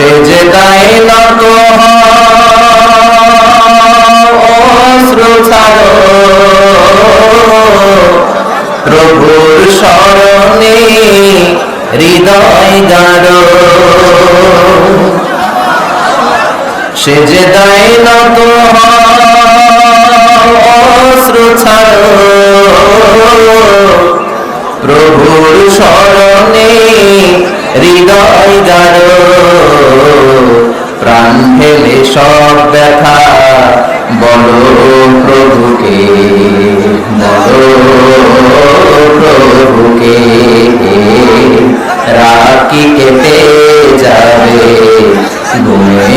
সে যে গায়ে নত অশ্রু ছাড়ো প্রভুর স্মরণে হৃদয় গাড়ো সে যে দায় নত অশ্রু ছাড়ো প্রভুর স্মরণে হৃদয় গাড়ো প্রাণ ফেলে সব ব্যথা, বলো প্রভুকে বলো প্রভুকে রাখি কেটে যাবে? ঘুমে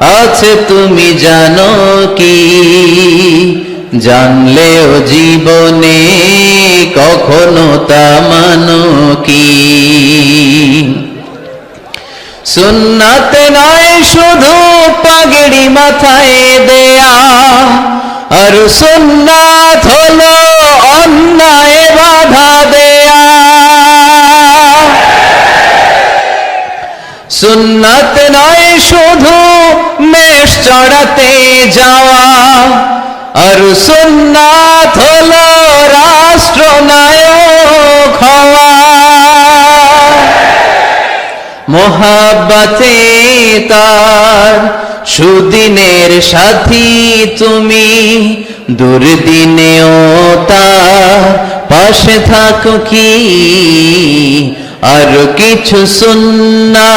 আছে তুমি জানো কি? জানলেও জীবনে কখনো তা মানো কি? সুন্নাত নয় শুধু পাগড়ি মাথায় দেয়া, আর সুন্নাত হলো অন্যায় বাধা দেয়া। সুন্নাত নয় শুধু মেষ চড়াতে যাওয়া। আর সুন্নাত হলো রাষ্ট্রনায়ক হওয়া। তার সুদিনের সাথী তুমি, দুর্দিনেও তার পাশে থাকো কি? আর কিছু সুন্না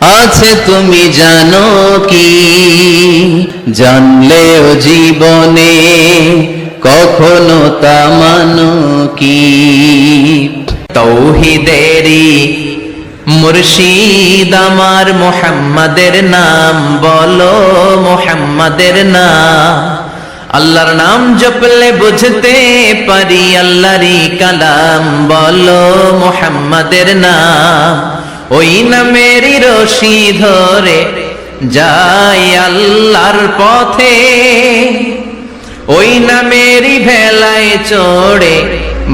আছে তুমি জানো কি? জানলেও জীবনে কখনো তা মানো কি? তৌহিদেরি মুর্শিদ আমার মোহাম্মদের নাম বলো, মোহাম্মদের নাম আল্লাহর নাম জপলে বুঝতে পারি, আল্লাহরই কালাম বলো, মোহাম্মদের নাম। ওই নামেরই রশি ধরে যাই আল্লাহর পথে। ওই নামেরই ভেলায় চড়ে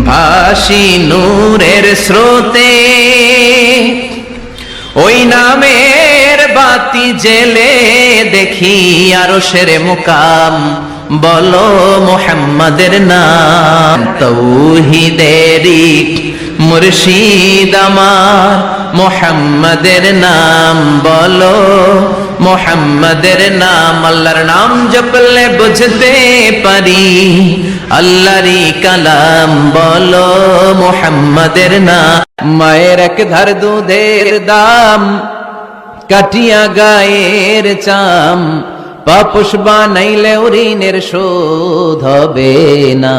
ভাসি নূরের স্রোতে। ওই নামের বাতি জেলে দেখি আরও সেরে মুকাম, বলো মোহাম্মদের নাম। তৌহিদেরি মুর্শিদ আমার। মোহাম্মদের নাম বলো, মোহাম্মদের নাম, আল্লাহর নাম জপলে বুঝতে পারি। আল্লাহরই কালাম বলো, মোহাম্মদের নাম, মায়ের এক ধার দুধের দাম, কাটিয়া গায়ের চাম পাপুষ বানাইলে ঋণের শোধ হবে না।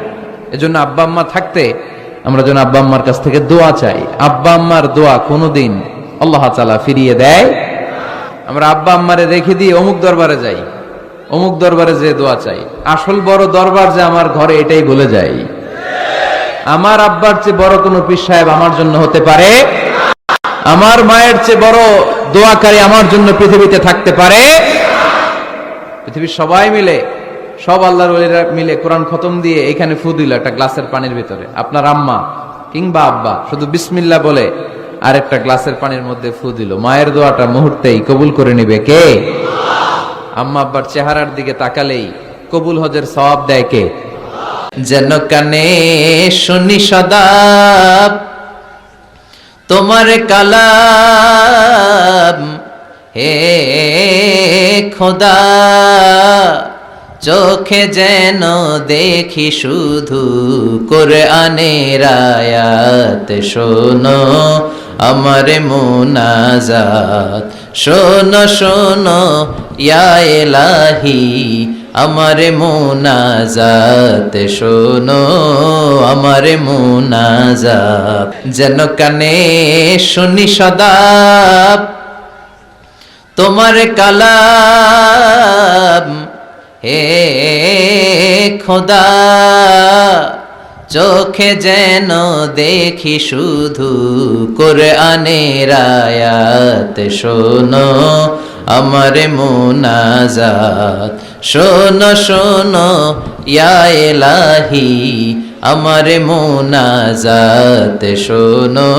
এজন্য আব্বা আম্মা থাকতে আমরা যেন আব্বা আম্মার কাছ থেকে দোয়া চাই। আব্বা আম্মার দোয়া কোনোদিন আল্লাহ তালা ফিরিয়ে দেয়। আমরা আব্বা আম্মারে রেখে দিয়ে অমুক দরবারে যাই। অমুক দরবারে যে দোয়া চাই। আসল বড় দরবার যে আমার ঘরে এটাই বলে যাই আমার আব্বার চেয়ে বড় কোনো পীর সাহেব আমার জন্য হতে পারে? আমার মায়ের চেয়ে বড় দোয়াকারী আমার জন্য পৃথিবীতে থাকতে পারে? পৃথিবীর সবাই মিলে সব আল্লাহর ওলিরা মিলে কোরআন খতম দিয়ে এখানে ফু দিল একটা গ্লাসের পানির ভিতরে। আপনার আম্মা কিংবা আব্বা, শুধু বিসমিল্লা বলে আর একটা গ্লাসের পানির মধ্যে ফু দিল। মায়ের দোয়াটা মুহূর্তেই কবুল করে নিবে কে? আম্মা আব্বার চেহারার দিকে তাকালেই কবুল হজের সওয়াব দেয় কে? যেন কানে শুনি সদা তোমার কালাম, হে খোদা। চোখে যেন দেখি শুধু করে আনের আয়াত। শোনো আমার মোনাজাত। শোনো শোনো, ইয়া এলাহি আমার মোনাজাত। শোনো আমার মোনাজাত। যেন কানে শুনি সদা তোমার কালাম। হে খোদা, চোখে যেন দেখি শুধু করে আনের আয়াত। শোনো আমার মোনাজাত, শোনো শোনো, ইয়া এলাহি আমার মোনাজাত, শোনো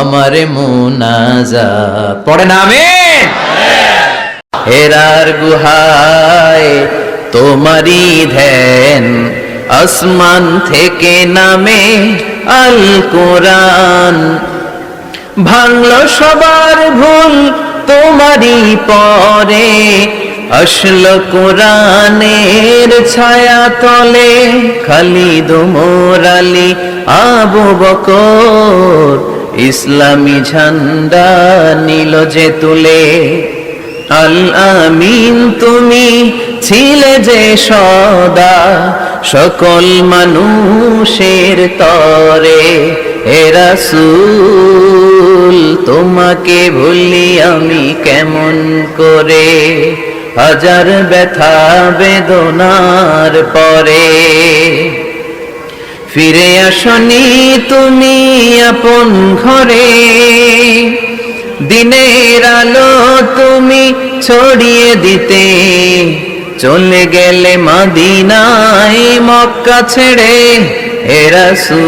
আমার মোনাজাত। পড়ে না হেরার গুহায় তোমারই ধ্যান। আসমান থেকে নামে আল কোরআন। ভাঙল সবার ভুল তোমারই পরে। আসল কোরআনের ছায়া তলে খালিদ মোরালি আবু বকর। ইসলামী ঝান্ডা নীল যে তুলে। আল আমিন, তুমি ছিলে যে সদা সকল মানুষের তরে। এরাসুল তোমাকে ভুলি আমি কেমন করে? হাজার ব্যথা বেদনার পরে। ফিরে আসনি তুমি আপন ঘরে। দিনের আলো তুমি ছড়িয়ে দিতে। চলে গেলে মাদিনায় মক্কা ছেড়ে এরাসুল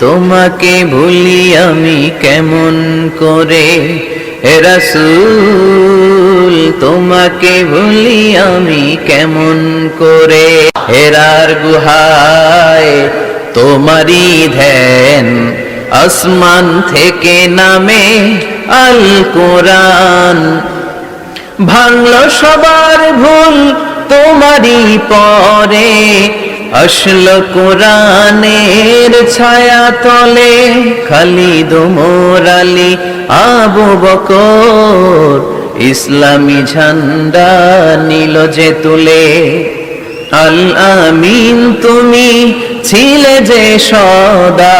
তোমাকে ভুলি আমি কেমন করে? এরাসুল তোমাকে ভুলি আমি কেমন করে? হেরার গুহায় তোমারই ধ্যান আসমান থেকে নামে আল কোরআন। ভাঙল সবার ভুল তোমারই পরে, আসল কোরআনের ছায়া তলে খালিদ মোরালি আবু বকর। ইসলামী ঝান্ডা নীল যে তুলে। আল আমিন তুমি ছিলে যে সদা,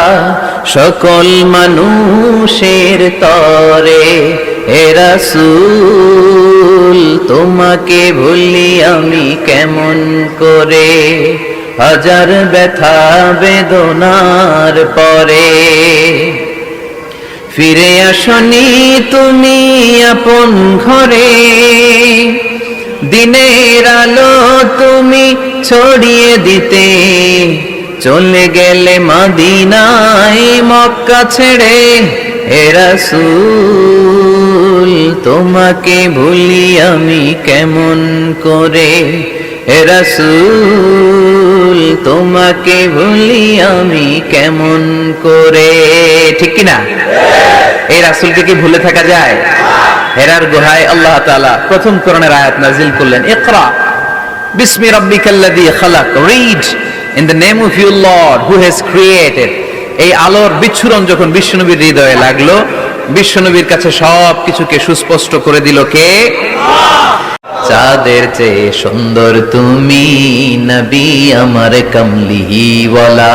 সকল মানুষের তরে এরাসুল তোমাকে ভুলি আমি কেমন করে? হাজার ব্যথা বেদনার পরে। ফিরে আসনি তুমি আপন ঘরে দিনের আলো তুমি ছড়িয়ে দিতে। চলে গেলে মাদিনায় মক্কা ছেড়ে এরাসুল তোমাকে ভুলি আমি কেমন করে? হে রাসূল তোমাকে ভুলি আমি কেমন করে? ঠিক কি না এই রাসূলকে কি ভুলে থাকা যায়? হেরার গুহায় আল্লাহ তাআলা প্রথম করণের আয়াত নাজিল করলেন, ইকরা বিসমি রাব্বিকাল্লাযী খালাক read in the name of your lord who has created এই আলোর বিচ্ছুরণ যখন বিশ্বনবীর হৃদয়ে লাগল, বিশ্বনবীর কাছে সব কিছুকে সুস্পষ্ট করে দিল কে? চাঁদের চেয়ে সুন্দর তুমি নবী আমার কমলিওয়ালা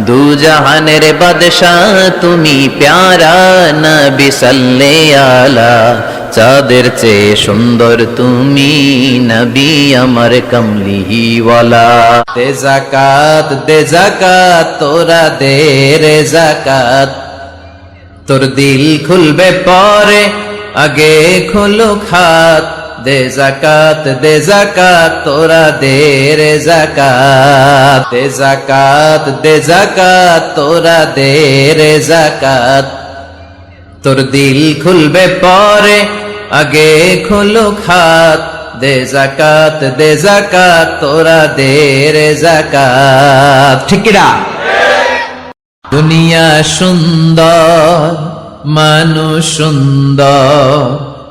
দু জাহানের বাদশাহ, তুমি প্যারা নবী সাল্লে আলা চাঁদের চেয়ে সুন্দর তুমি নবী আমার কমলিওয়ালা দে জাকাত দে জাকাত তোরা দে রে জাকাত তোর দিল খুলবে পরে, আগে খোলো খাত। দে জাকাত দে জাকাত তোরা দে রে জাকাত দে জাকাত দে জাকাত তোরা দে রে জাকাত তোর দিল খুলবে পরে, আগে খোলো খাত। দে জাকাত দে জাকাত তোরা দে রে জাকাত ঠিক কিনা দুনিয়া সুন্দর, মানুষ সুন্দর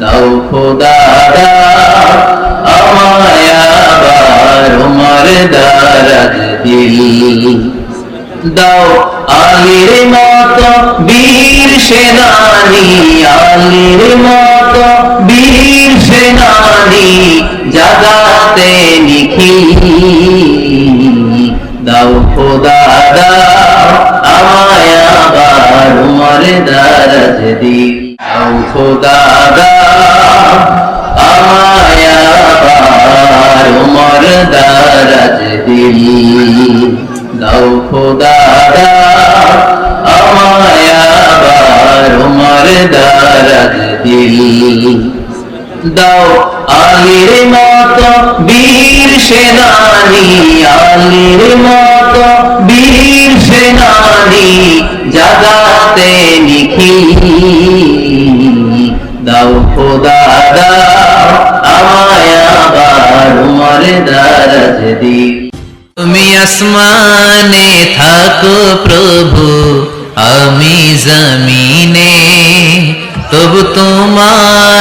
দাও খোদাদা আমায় আবার উমর দারাজ দিল। দাও আলির মত বীর সেনানি, আলির মত বীর সেনানি, জাগাতে নিখিল। দাও খোদা দাও আমায় আবার উমর দারাজ দিল। দাও খোদা দাও আমায় আবার উমর দারাজ দিল। দাও খোদা দাও আমায় আবার উমর দারাজ দিল। দাও আলির মত বীর সেনানি, আলির মত বীর সেনানি, জাগাতে নিখিল। দাও খোদা, দাও আমায় আবার দিল। তুমি আসমানে থাকো প্রভু, আমি জমিনে, তবু তোমারি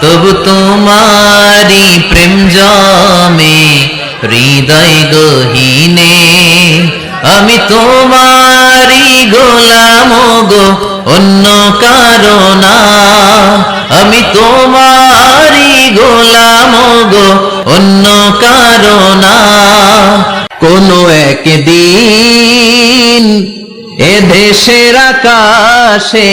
তবু তোমারি প্রেম জমে, হৃদয় গহীনে। আমি তোমারি গোলাম গো, অন্য কারণা আমি তোমারি গোলাম গো, অন্য কারণা কোনো একদিন এ দেশের আকাশে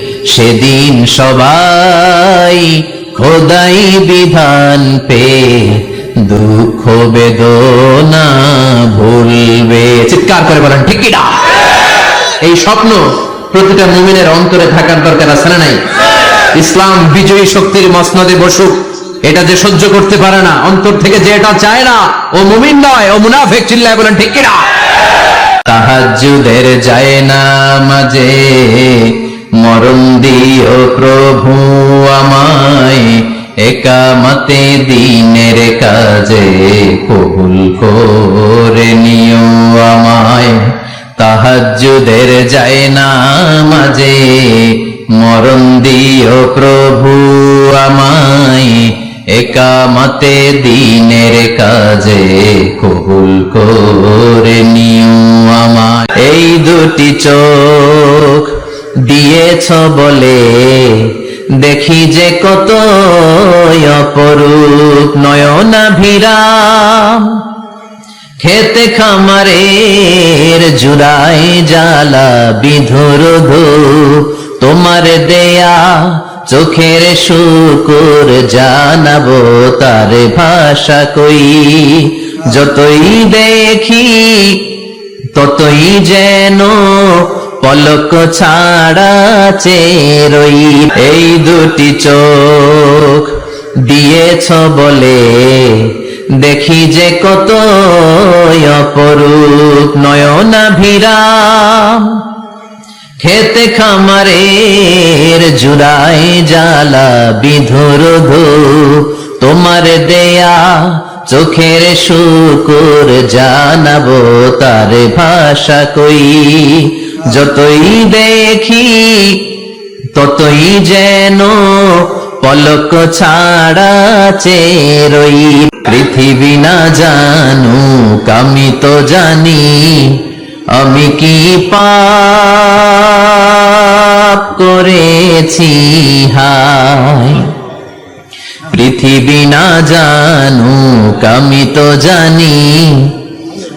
সেদিন সবাই খোদাই বিধান পে দুঃখ বেদনা ভুলবে। চিৎকার করে বলেন, ঠিক এই স্বপ্ন প্রতিটা মুমিনের অন্তরে থাকার দরকার আছে নাই? ইসলাম বিজয়ী শক্তির মসনদে বসুক, এটা যে সহ্য করতে পারে না, অন্তর থেকে যে এটা চায় না, ও মুমিন নয়, ও মুনাফেক, চিল্লায় বলেন, ঠিক কিনা? তাহাজ্জুদের যায় না মাঝে মরণ দিও প্রভু আমায়, একামতে দিনের কাজে কবুল করে নিও আমায়। তাহাজ্জুদের যায় না মাঝে, মরণ দিও প্রভু আমায়, একামতে দিনের কাজে কবুল করে নিও আমায়। এই দুটি চোখ দিয়েছ বলে, দেখি যে কত অপরূপ নয়না ভিরাম খেতে খামারের জুড়াই জ্বালা বিধুর তোমার দেয়া চোখের শুকুর জানাব তার ভাষা কই। যতই দেখি, ততই যেন পলক ছাড়া চেরই এই দুটি চোখ দিয়েছ বলে। দেখি যে কত অপরূপ নয়না ভিরাম খেতে খামারের জুড়াই জ্বালা বিধুর তোমার দেয়া চোখের শুকুর জানাব তার ভাষা কই। যতই দেখি, ততই যেন পলক ছাড়া চেরই পৃথিবী না জানু আমি তো জানি আমি কি পাপ করেছি, হায়। পৃথিবী না জানু আমি তো জানি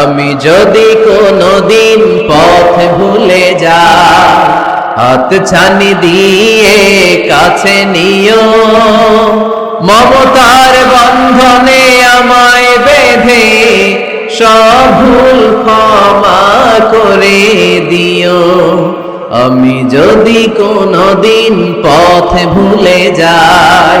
আমি যদি কোনদিন পথ ভুলে যা হাত ছানি দিয়ে কাছে নিও। মমতার বন্ধনে আমায় বেঁধে সব ক্ষমা করে দিও। আমি যদি কোনদিন পথ ভুলে যাই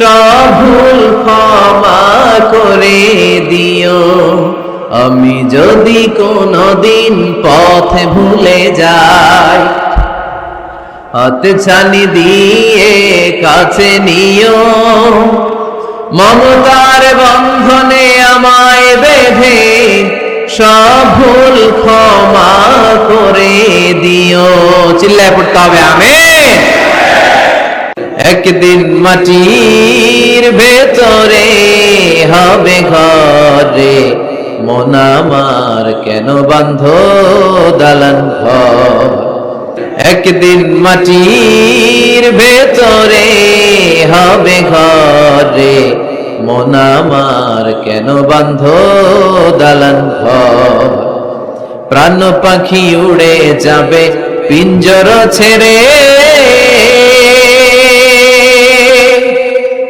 সব ভুল ক্ষমা করে দিও। আমি যদি কোনোদিন পথ ভুলে যাই, হাত ছানি দিয়ে কাছে নিও। মমতার বন্ধনে আমায় বেঁধে সব ভুল ক্ষমা করে দিও। চিল্লায় পড়তে হবে আমি একদিন মাটির ভেতরে হবে ঘরে, মন আমার কেন বান্ধ দালান একদিন মাটির ভেতরে হবে ঘরে, মন আমার কেন বান্ধ দালান প্রাণ পাখি উড়ে যাবে, পিঞ্জর ছেড়ে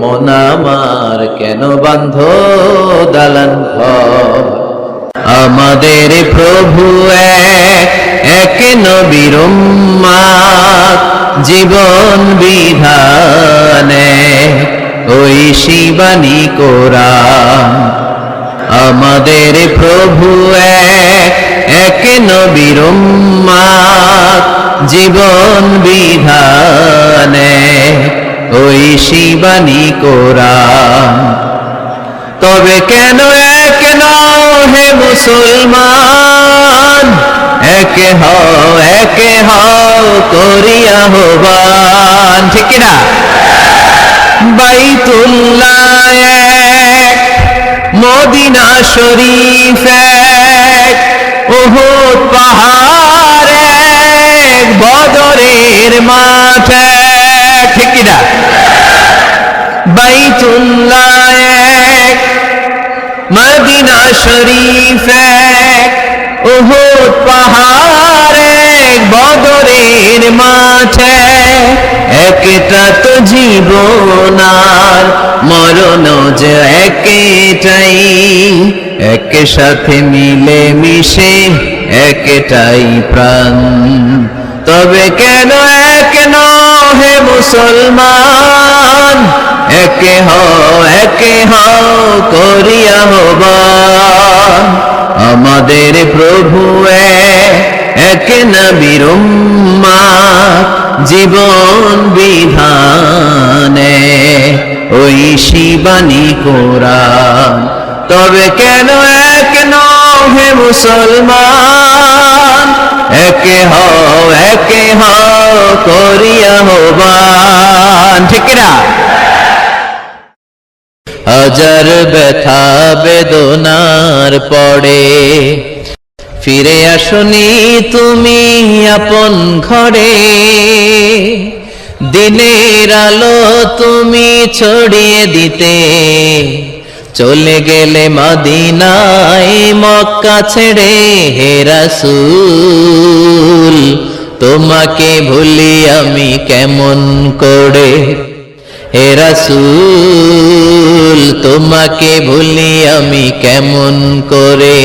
মন আমার কেন বান্ধ দালান আমাদের প্রভু এক নবীর জীবন বিধানে ওই শিবানী কোরআন, আমাদের প্রভু এক নবীর জীবন বিধানে ওই শিবানী কোরআন। তবে কেন এক নও হে মুসলমান? একে হও একে হও করিয়া হবান ঠিক না বাইতুল্লাহ এক, মদিনা শরীফ এক, উহুদ পাহাড় এক, বদরের মাঠ কিনা এক মদিনা শরীফ এক উহুদ পাহাড় এক বদরের মাঠে, একটা তো জীবন আর মরণ যে একটাই এক সাথে মিলে মিশে একটাই প্রাণ। তবে কেন এক হে মুসলমান, একে হও হও করিয়া হবান আমাদের প্রভু এক নবীর জীবন বিধানে। ওই শিবানী কোরআন, তবে কেন এক হে মুসলমান? একে হও একে হও, করিয়া হবান ঠিক না হাজার ব্যথা বেদনার পড়ে। ফিরে আসনি তুমি আপন ঘরে। দিনের আলো তুমি ছড়িয়ে দিতে। চলে গেলে মদিনায় মক্কা ছেড়ে হে রাসূল, তোমাকে ভুলি আমি কেমন করে? হে রাসূল, তোমাকে ভুলি আমি কেমন করে?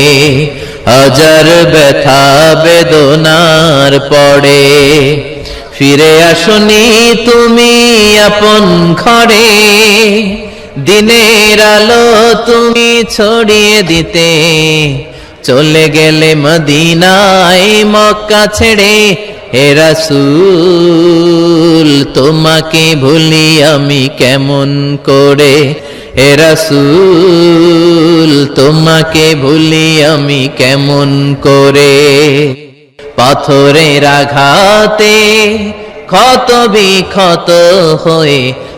হাজার ব্যথা বেদনার পড়ে ফিরে আসনি তুমি আপন ঘরে। দিনের আলো তুমি ছড়িয়ে দিতে। চলে গেলে মদিনায় মক্কা ছেড়ে, হে রাসূল, তোমাকে ভুলি আমি কেমন করে? হে রাসূল, তোমাকে ভুলি আমি কেমন করে? পাথরের আঘাতে ক্ষত বিক্ষত হয়ে